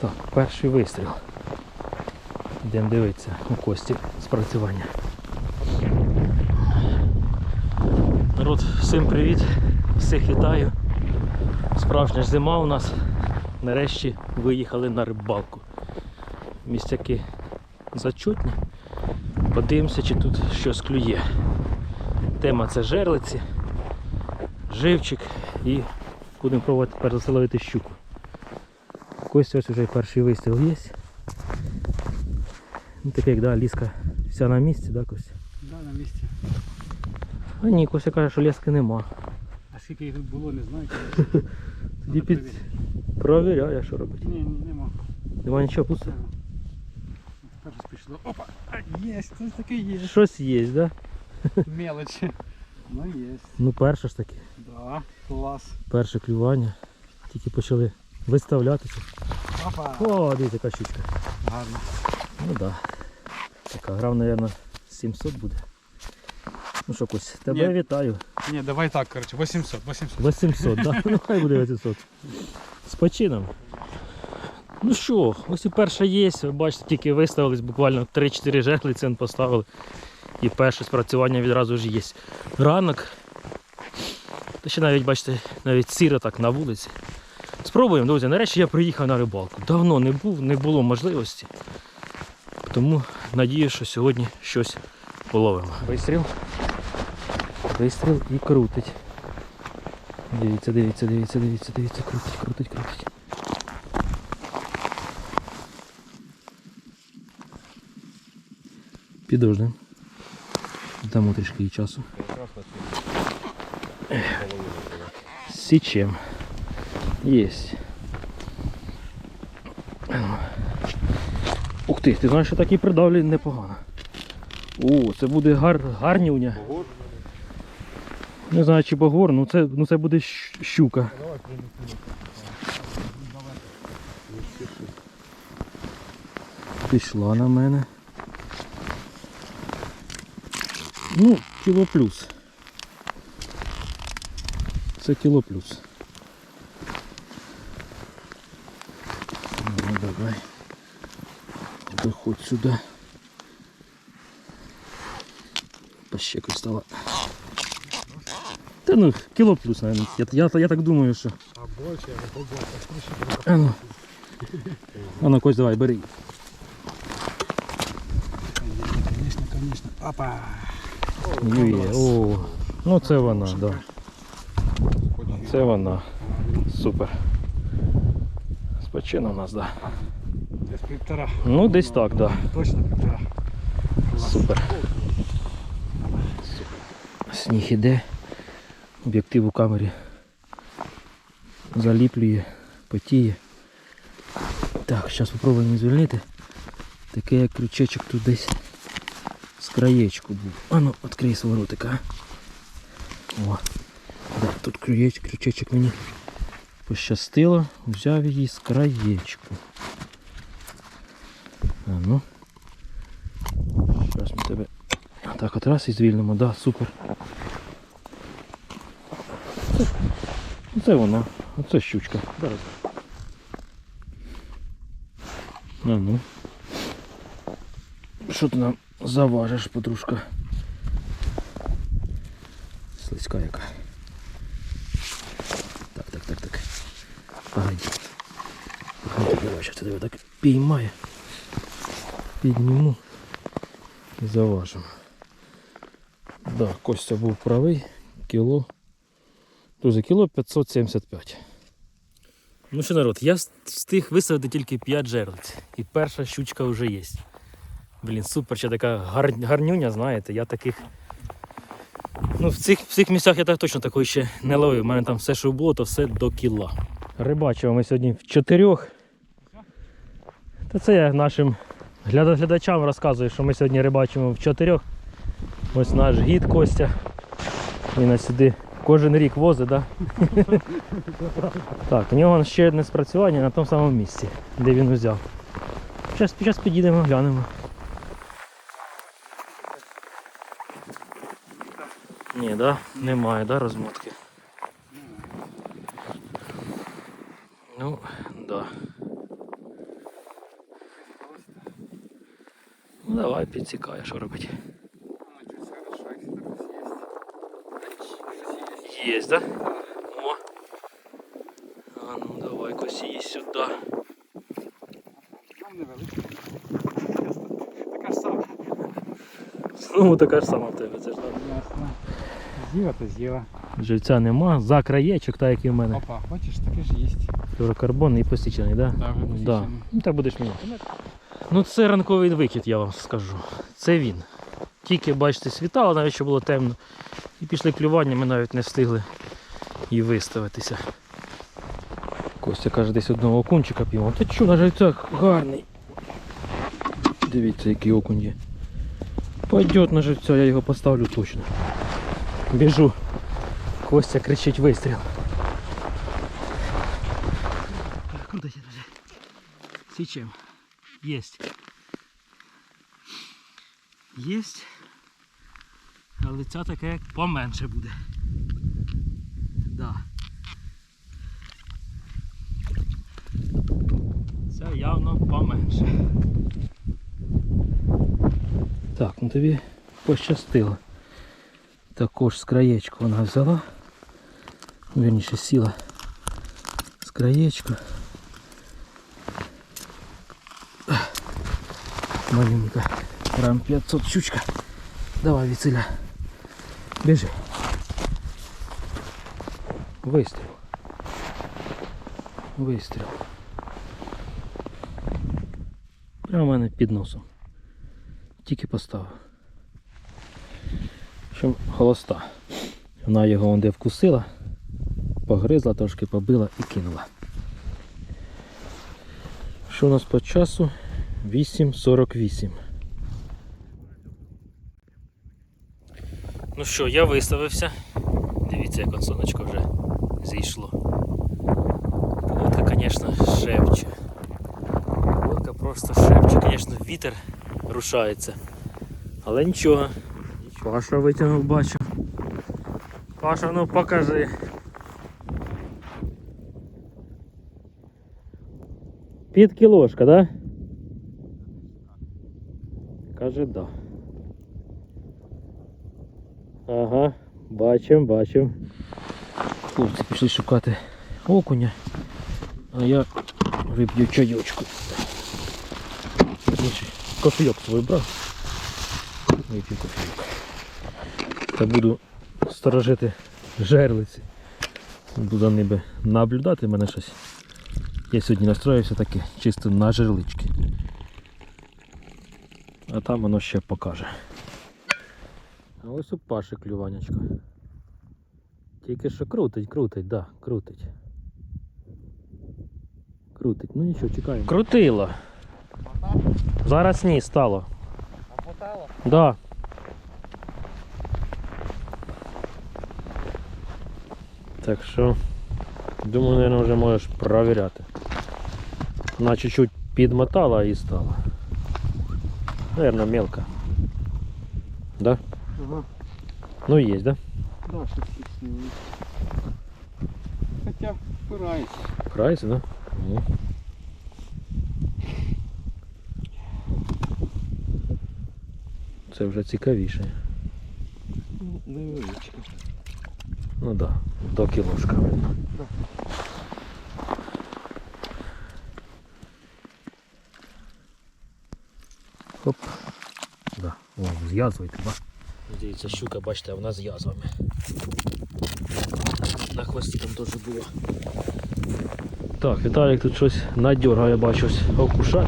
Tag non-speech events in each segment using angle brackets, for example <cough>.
Так, перший вистріл. Йдемо дивитися у кості спрацювання. Народ, всім привіт, всіх вітаю. Справжня ж зима у нас. Нарешті виїхали на рибалку. Місцяки зачутні. Подивимося, чи тут щось клює. Тема це жерлиці, живчик і будемо пробувати тепер заселити щуку. Ось ось вже перший вистріл є. Ну, таке як да, ліска вся на місці, да, Костя? Да, на місці. А ні, Костя каже, що ліски нема. А скільки їх тут було, не знаю. <laughs> Тоді під... провіряю, що робити. Ні, ні, нема. Нема нічого пусто. Щось пішло. Опа! Є, це таке є. Щось є, да? Мелочі. Ну є. Ну перше ж таки. Да, клас. Перше клювання. Тільки почали виставлятися. Опа! О, дивіться, яка щучка. Гарно. Ну так. Да. Така грав, мабуть, 700 буде. Ну що, Кось, тебе Ні. вітаю. Ні, давай так, коротше, 800, 800. 800, да? Ну хай буде 800. З почином. Ну що, ось і перша є. Ви бачите, тільки виставились буквально 3-4 жерлиці поставили. І перше спрацювання відразу ж є. Ранок. Та ще навіть, бачите, навіть сіро так на вулиці. Спробуємо, друзі. Нарешті я приїхав на рибалку. Давно не був, не було можливості. Тому надію, що сьогодні щось половимо. Вистріл. Вистріл і крутить. Дивіться, дивіться, дивіться, дивіться, дивіться, крутить, крутить, крутить. Підожди. Дамо трішки їй часу. Січем. Єсть. Ух ти, ти знаєш, що такі придавлі непогано. О, це буде гар, гарнюня. Не знаю, чи багор, ну це, ну це буде щука. Пішла на мене. Ну, кіло плюс. Це кіло плюс. Ну, давай. Доходь сюди. Пощекай стала. Та ну, кіло плюс, наверное. Я, я, я так думаю, що. А більше, я побачив. А ну. А ну, Кость, давай, бери. Звісно, звісно. Опа! Є. О, ну це вона, так. Да. Це вона. Супер. Спочина у нас, так. Да. Десь півтора. Ну, десь так, так. Да. Точно півтора. Супер. Сніг іде. Об'єктив у камері заліплює, потіє. Так, зараз спробуємо звільнити. Таке як крючечок тут десь краєчку був. А ну, відкрий свого ротика. О, да, тут крючечок, крючечок мені пощастило, взяв її з краєчку. А ну. Зараз ми тебе так от раз і звільнимо, да, супер. Це, воно, оце щучка. Зараз. А ну. Що ти нам заважиш, подружка? Слизька яка. Так, так, так, так. Погоди, давай, зараз тебе так піймає. Підніму і заважимо. Да, Костя був правий, кіло. Друзі, кіло 575. Ну що, народ, я встиг виставити тільки 5 жерлиць. І перша щучка вже є. Блін, супер, ще така гар... гарнюня, знаєте, я таких. Ну, в цих, в цих місцях я так точно такої ще не ловив. У мене там все, що було, то все до кіла. Рибачимо ми сьогодні в чотирьох. Та це я нашим глядачам розказую, що ми сьогодні рибачимо в чотирьох. Ось наш гід Костя. Він нас сюди Кожен рік возить. Да? так, у нього ще одне спрацювання на тому самому місці, де він взяв. Зараз, підійдемо, глянемо. Ні, да? Немає, да, розмотки. Ну, да. Ну давай підсікай, що робити. Есть, да? О. А ну давай коси сюди. Там невеличка. Така ж сама. Ну така ж сама в тебе, це ж так. Ясно. З'їла то з'їла. Живця нема, за краєчок, так як і в мене. Опа, бачиш, таке ж є. Флюрокарбон і посічений, да? Да, вже да. посічений. Ну так будеш мені. Ну це ранковий викид, я вам скажу. Це він. Тільки, бачите, світало, навіть що було темно. І пішли клювання, ми навіть не встигли і виставитися. Костя каже, десь одного окунчика піймав. Та чого, на живцях гарний. Дивіться, який окунь є. Пойдет на живця, я його поставлю точно. Біжу. Костя кричить вистріл. Круто держи. Січем. Єсть. Єсть. Але ця таке як поменше буде. Да. Це явно поменше. Так, ну тобі пощастило. Також з краєчку вона взяла. Вірніше сіла з краєчку. Маленька. Грам 500 щучка. Давай, Віциля. Біжи. Вистріл. Вистріл. Прямо у мене під носом. Тільки поставив. Що холоста. Вона його онде вкусила, погризла, трошки побила і кинула. Що у нас по часу? 8.48. Ну що, я виставився. Дивіться, як от сонечко вже зійшло. Лодка, звісно, шепче. Лодка просто шепче. Звісно, вітер рушається. Але нічого. Паша витягнув, бачу. Паша, ну покажи. Під кілошка, да? Каже, да. Ага, бачим, бачим. Хлопці пішли шукати окуня, а я вип'ю чайочку. Кофійок свій брав. Вип'ю кофійок. Та буду сторожити жерлиці. Буду за ними наблюдати, мене щось. Я сьогодні настроївся таке, чисто на жерлички. А там воно ще покаже. А ось у Паші клюванячко. Тільки що крутить, крутить, да, крутить. Крутить, ну нічого, чекаємо. Крутило. Зараз ні стало. Обмотало? Да. Так що, думаю, наверное, вже можеш провіряти. Вона чуть-чуть підмотала і стала. Наверное, мелко. Да? Ага. Ну есть, да? Да, щось фіксує. Хоча впирається. Впирається, да? Ну. Це вже цікавіше. Невеличка. Ну да, до кілошка видно. Да. Хоп. Да. О, з язвою ба. Дивіться, щука, бачите, вона з язвами. На хвості там теж було. Так, Віталік тут щось надьоргає, я бачу ось окушат.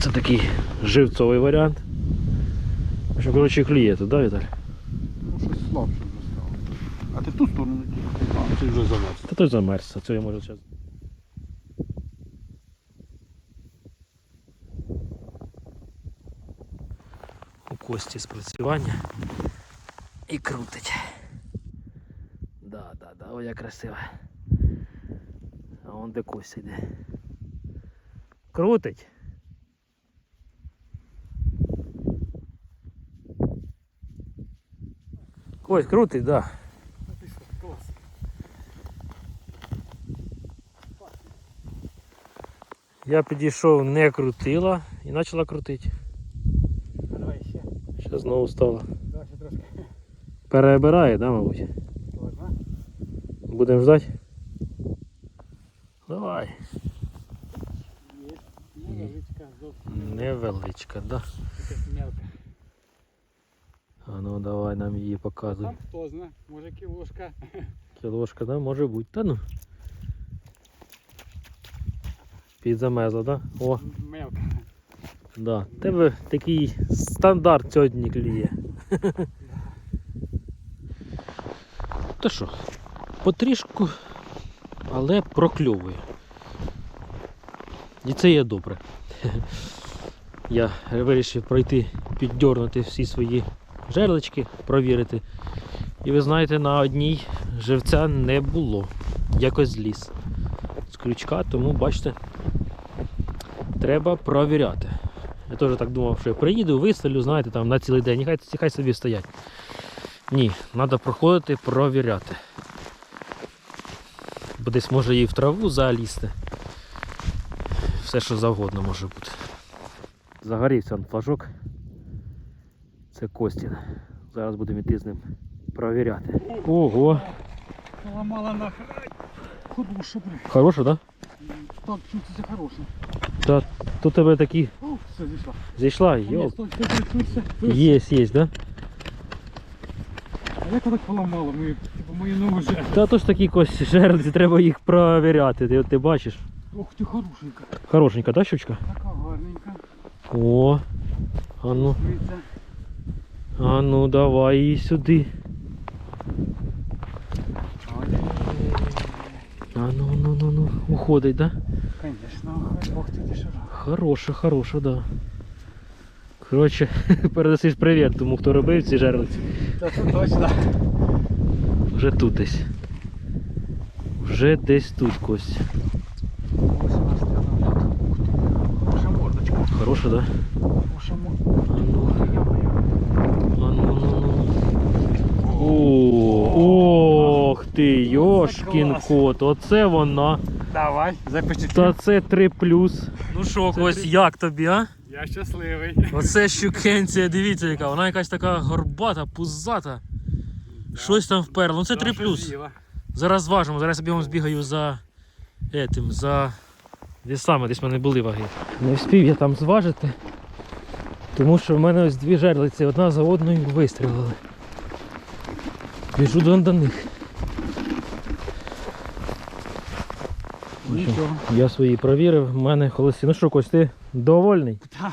Це такий живцовий варіант. Що, коротше, клює тут, да, Віталій? Ну, щось слабше вже стало. А ти в ту сторону не тільки. А, ти вже той замерз, а це я можу зараз. У кості спрацювання і крутить. твоя красива. А он де Костя йде. Крутить. Кость, крутить, да. Ти що, клас. Я підійшов, не крутила і почала крутити. А давай ще. Ще знову стала. Давай ще трошки. Перебирає, да, мабуть? Можна? Будемо ждати? Давай. Є. Невеличка, зовсім Невеличка, да? мелка. А ну давай нам її показуй. Там хто зна, може кілошка. Кілошка, да? Може бути. Та ну. Підзамезла, да? О, Мелка. да. Тебе такий стандарт сьогодні клює. Та що, потрішку, але прокльовує. І це є добре. Я вирішив пройти, піддьорнути всі свої жерлички, провірити. І ви знаєте, на одній живця не було. Якось зліз з крючка, тому бачите, треба провіряти. Я теж так думав, що я приїду, виставлю, знаєте, там на цілий день, нехай, нехай собі стоять. Ні, треба проходити, провіряти. Бо десь може і в траву залізти. Все, що завгодно може бути. Загорівся флажок. Це Костін. Зараз будемо йти з ним провіряти. Ого! Поламала нахер. Ай, Хороша, бля. Хороше, так? Так, чується хороша. Да? Тут тебе такі О, все, зійшла. зійшла, Ні, йоп. стой, стой, стой, стой, стой. Є, є, да? А як вона так поламала? Ми, типу, мої ноги вже. Та то ж такі кості жерлиці, треба їх провіряти. Ти, ти бачиш? Ох ти хорошенька. Хорошенька, та щучка? Така гарненька. О, а ну, а ну давай її сюди. А ну, ну, ну, ну, уходить, да? Хороша, хороша, да. Коротше, <laughs> передасиш привіт тому, хто робив ці жерлиці. Та це точно. Вже тут десь. Вже десь тут кость. Ось у нас. Хороша мордочка. Хороша, да? Хороша мордочка. Ну, ну, ну, ну. Ох ти, йошкін кот, оце вона. Давай, запишіть. Та це 3 плюс. Ну що, Кость, як тобі, а? Я щасливий. Оце щукенція, дивіться яка, вона якась така горбата, пузата. Щось там вперло. Ну це 3 плюс. Зараз зважимо, зараз я бігом збігаю за етим, за вісами, десь в мене були ваги. Не встиг я там зважити, тому що в мене ось дві жерлиці, одна за одною вистрілили. Біжу до них. Нічого. Я свої провірив, в мене холості. Ну що, Кость, ти довольний? Так,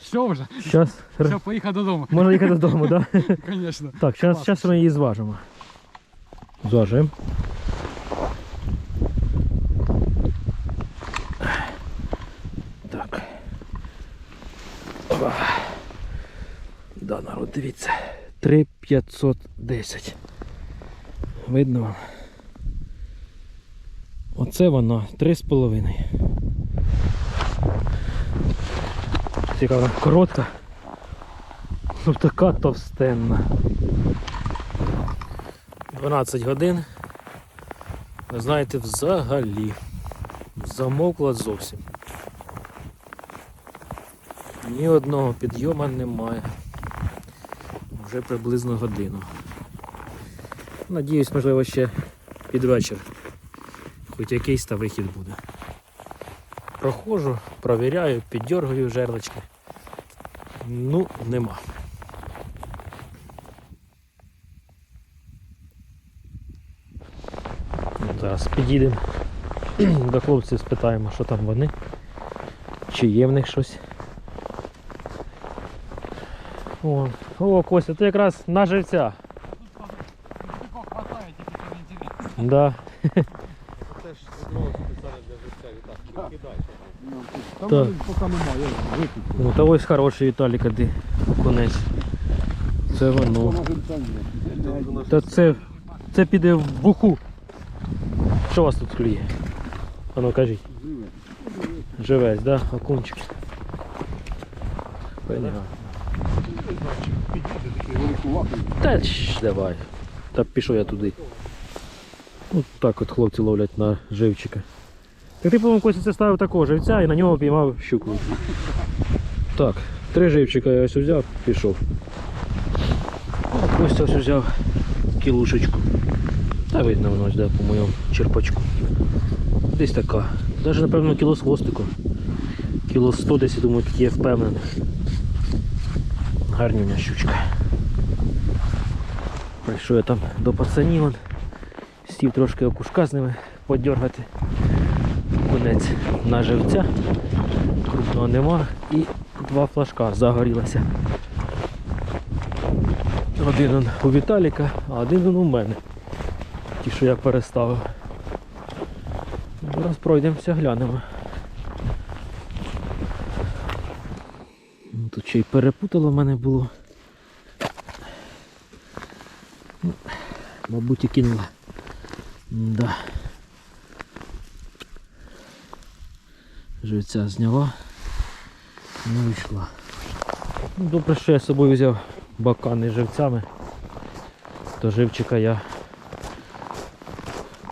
все вже. Зараз Все, поїхав додому. можна їхати додому, <laughs> так? Звісно. Так, зараз, ми її зважимо. Зважуємо. Так. Опа. Да, народ, дивіться. 3510. Видно вам? Оце вона 3,5. Цікаво, коротка. Ну така товстенна. 12 годин. Ви знаєте, взагалі замовкла зовсім. Ні одного підйома немає. Вже приблизно годину. Надіюсь, можливо, ще під вечір. Хоч якийсь та вихід буде. Проходжу, провіряю, піддергаю жерлочки. Ну, нема. Зараз підійдемо <clears throat> до хлопців, спитаємо, що там вони, чи є в них щось. О, о Костя, ти якраз на живця. Такого хватає, тільки не. Да. <laughs> Це ж одного спеціально для життя відтак. Кидай. Там Так. поки немає, випить. Ну та ось хороший Віталіка, де конець. Це воно. Та це, це піде в буху. Що у вас тут клює? А ну кажіть. Живець, да? Окунчик. Великуватий. Та щ, давай. Та пішов я туди. От так от хлопці ловлять на живчика. Так ти, по-моєму, Костя це ставив такого живця і на нього піймав щуку. Так, три живчика я ось взяв, пішов. А Костя ось взяв кілушечку. Та видно воно да, по моєму черпачку. Десь така. Навіть, напевно, кіло з хвостиком. Кіло 100 десь, думаю, такі я впевнений. Гарнюня щучка. Прийшов я там до пацанів, сів трошки окушка з ними подергати. Конець на живця, крупного нема і два флажка загорілося. Один у Віталіка, а один у мене. Ті, що я переставив. Зараз пройдемося, глянемо. Ну, Тут ще й перепутало в мене було. Мабуть, і кинула. Да. Живця зняла. Не вийшла. Ну, добре, що я з собою взяв бакани з живцями. То живчика я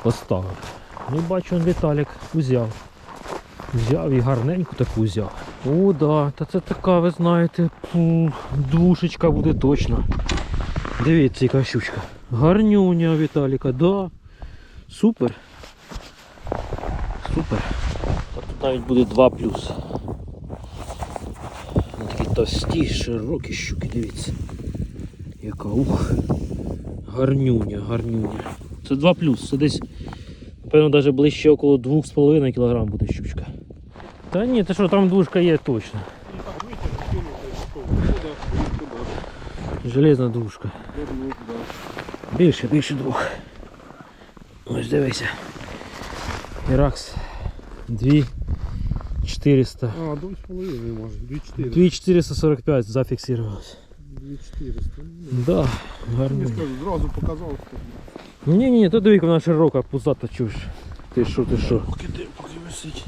поставив. Ну бачу, Віталік узяв. Взяв і гарненьку таку взяв. О, да, та це така, ви знаєте, пу, двушечка буде точно. Дивіться, яка щучка. Гарнюня Віталіка, да. Супер. Супер. Навіть буде 2 плюс. Такі товсті, широкі щуки, дивіться. Яка ух. Гарнюня, гарнюня. Це 2 плюс, це десь, напевно, навіть ближче около 2,5 кг буде щучка. Та ні, та що там двушка є точно. Железна двушка. Більше, більше двох. Ось дивися. Іракс. Дві 400. А, 2,5 може, 2,4. Дві 445 2,400. Да, Я гарно. скажу, зразу показав. що- Ні, ні, то дивіться, вона широка, пузата чуш. Ти що, ти що? Поки де, поки висить.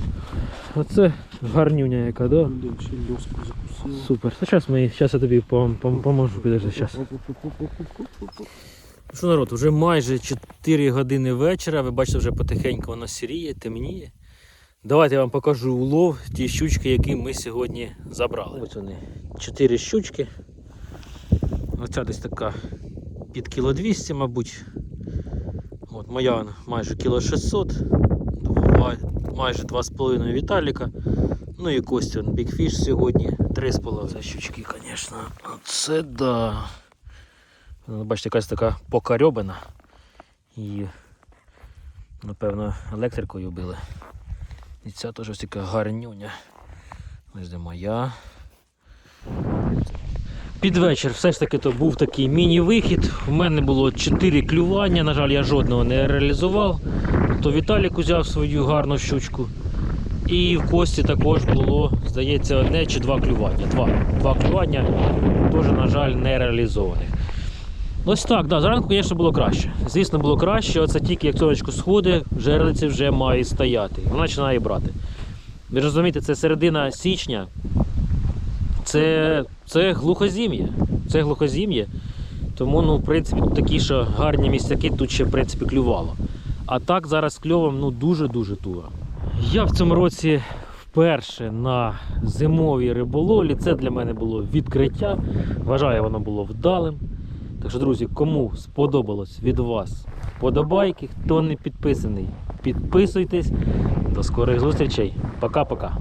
Оце гарнюня яка, да? Блін, ще й льоску закусила. Супер. Та зараз ми, зараз я тобі пом, пом, поможу, підожди, зараз. Що народ, вже майже 4 години вечора. Ви бачите, вже потихеньку воно сіріє, темніє. Давайте я вам покажу улов, ті щучки, які ми сьогодні забрали. Ось вони. 4 щучки. Оця десь така під кіло 200, мабуть. От моя майже кіло 600. Два, майже 2,5 Віталіка. Ну і Костян Бікфіш сьогодні 3,5 щучки, звісно. Оце да. Ну, Бачите, якась така покарьобана. І, напевно, електрикою били. І ця теж ось така гарнюня. Ось де моя. Під вечір все ж таки то був такий міні-вихід. У мене було 4 клювання, на жаль, я жодного не реалізував. То Віталік узяв свою гарну щучку. І в кості також було, здається, одне чи два клювання. Два, два клювання теж, на жаль, не реалізованих. Ось так, да, зранку, звісно, було краще. Звісно, було краще, оце тільки як сонечко сходить, жерлиці вже має стояти. Вона починає брати. Ви розумієте, це середина січня. Це, це глухозім'я. Це глухозім'я. Тому, ну, в принципі, такі що гарні місцяки тут ще в принципі клювало. А так зараз кльовом ну, дуже-дуже туго. Я в цьому році вперше на зимовій риболовлі. Це для мене було відкриття. Вважаю, воно було вдалим. Так що, друзі, кому сподобалось від вас подобайки, хто не підписаний, підписуйтесь. До скорих зустрічей. Пока-пока.